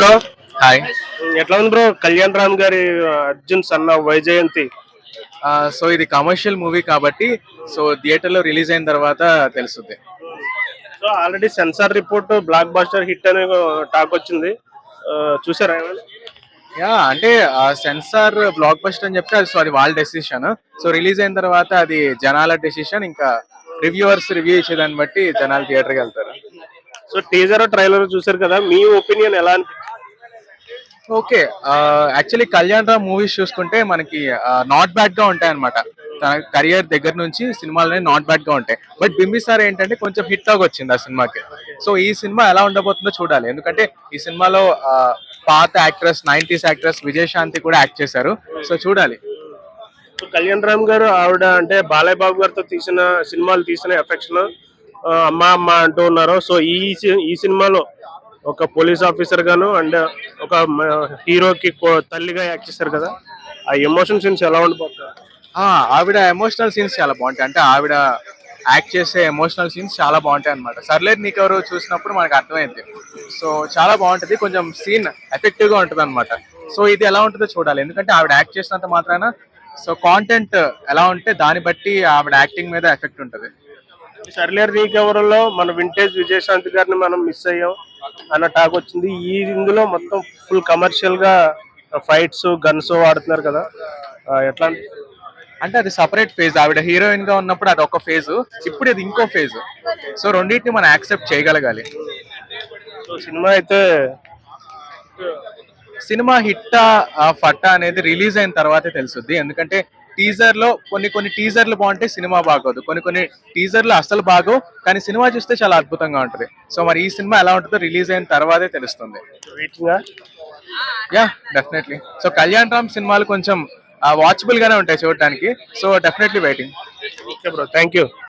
Bro. Hi ఎట్లా ఉంది bro? Kalyan Ram గారి అర్జున్ సన్న వైజయంతి. సో ఇది కమర్షియల్ మూవీ కాబట్టి సో థియేటర్లో రిలీజ్ అయిన తర్వాత తెలుస్తుంది so already censor report blockbuster hit అనే టాక్ వచ్చింది. చూసారా? యా అంటే సెన్సార్ బ్లాక్ బస్టర్ అని చెప్తే అది సో అది వాళ్ళ డెసిషన్ సో రిలీజ్ అయిన తర్వాత అది జనాల డెసిషన్ ఇంకా రివ్యూవర్స్ రివ్యూ ఇచ్చేదాన్ని బట్టి జనాలు థియేటర్కి వెళ్తారు. సో టీజర్ ట్రైలర్ చూసారు కదా మీ ఒపీనియన్ ఎలా అనిపించింది? Okay. Actually Kalyan Ram movies చూసుకుంటే మనకి నాట్ బ్యాడ్గా ఉంటాయి అనమాట తన కెరియర్ దగ్గర నుంచి సినిమాలు నాట్ బ్యాడ్గా ఉంటాయి. బట్ బింబిసార్ ఏంటంటే కొంచెం హిట్ లాగా వచ్చింది ఆ సినిమాకి. సో ఈ సినిమా ఎలా ఉండబోతుందో చూడాలి. ఎందుకంటే ఈ సినిమాలో పాత యాక్ట్రెస్ నైన్టీస్ యాక్ట్రెస్ విజయశాంతి కూడా యాక్ట్ చేశారు. సో చూడాలి. సో కళ్యాణ్ రామ్ గారు ఆవిడ అంటే బాలయ్య బాబు గారితో తీసిన సినిమాలు తీసిన ఎఫెక్షన్ అమ్మ అమ్మ అంటూ ఉన్నారు. సో ఈ ఈ సినిమాలో ఒక పోలీస్ ఆఫీసర్ గాను అండ్ ఒక హీరోకి తల్లిగా యాక్ట్ చేశారు కదా. ఆ ఎమోషన్ సీన్స్ ఎలా ఉండిపోతారు ఆవిడ ఎమోషనల్ సీన్స్ చాలా బాగుంటాయి. అంటే ఆవిడ యాక్ట్ చేసే ఎమోషనల్ సీన్స్ చాలా బాగుంటాయి అనమాట సర్లేరు నీకెవరు చూసినప్పుడు మనకు అర్థమైంది. సో చాలా బాగుంటది. కొంచెం సీన్ ఎఫెక్టివ్గా ఉంటుంది అనమాట సో ఇది ఎలా ఉంటుందో చూడాలి. ఎందుకంటే ఆవిడ యాక్ట్ చేసినంత మాత్రాన సో కాంటెంట్ ఎలా ఉంటే దాన్ని బట్టి ఆవిడ యాక్టింగ్ మీద ఎఫెక్ట్ ఉంటుంది. సర్లేరు నీకెవరిలో మన వింటేజ్ విజయశాంతి గారిని మనం మిస్ అయ్యాం అన్న టాక్ వచ్చింది. ఈ ఇందులో మొత్తం ఫుల్ కమర్షియల్గా ఫైట్స్ గన్స్ వాడుతున్నారు కదా. ఎట్లా? అంటే అది సపరేట్ ఫేజ్ ఆవిడ హీరోయిన్గా ఉన్నప్పుడు అది ఒక ఫేజ్ ఇప్పుడు ఇది ఇంకో ఫేజ్ సో రెండింటిని మనం యాక్సెప్ట్ చేయగలగాలి. సో సినిమా అయితే సినిమా హిట్టా ఫట్టా అనేది రిలీజ్ అయిన తర్వాతే తెలుసుద్ది. ఎందుకంటే టీజర్లో కొన్ని కొన్ని టీజర్లు బాగుంటే సినిమా బాగోదు. కొన్ని కొన్ని టీజర్లు అసలు బాగో కానీ సినిమా చూస్తే చాలా అద్భుతంగా ఉంటుంది. సో మరి ఈ సినిమా ఎలా ఉంటుందో రిలీజ్ అయిన తర్వాతే తెలుస్తుంది. Yeah definitely. So Kalyan Ram సినిమాలు కొంచెం వాచబుల్ గానే ఉంటాయి చూడడానికి so definitely waiting okay bro thank you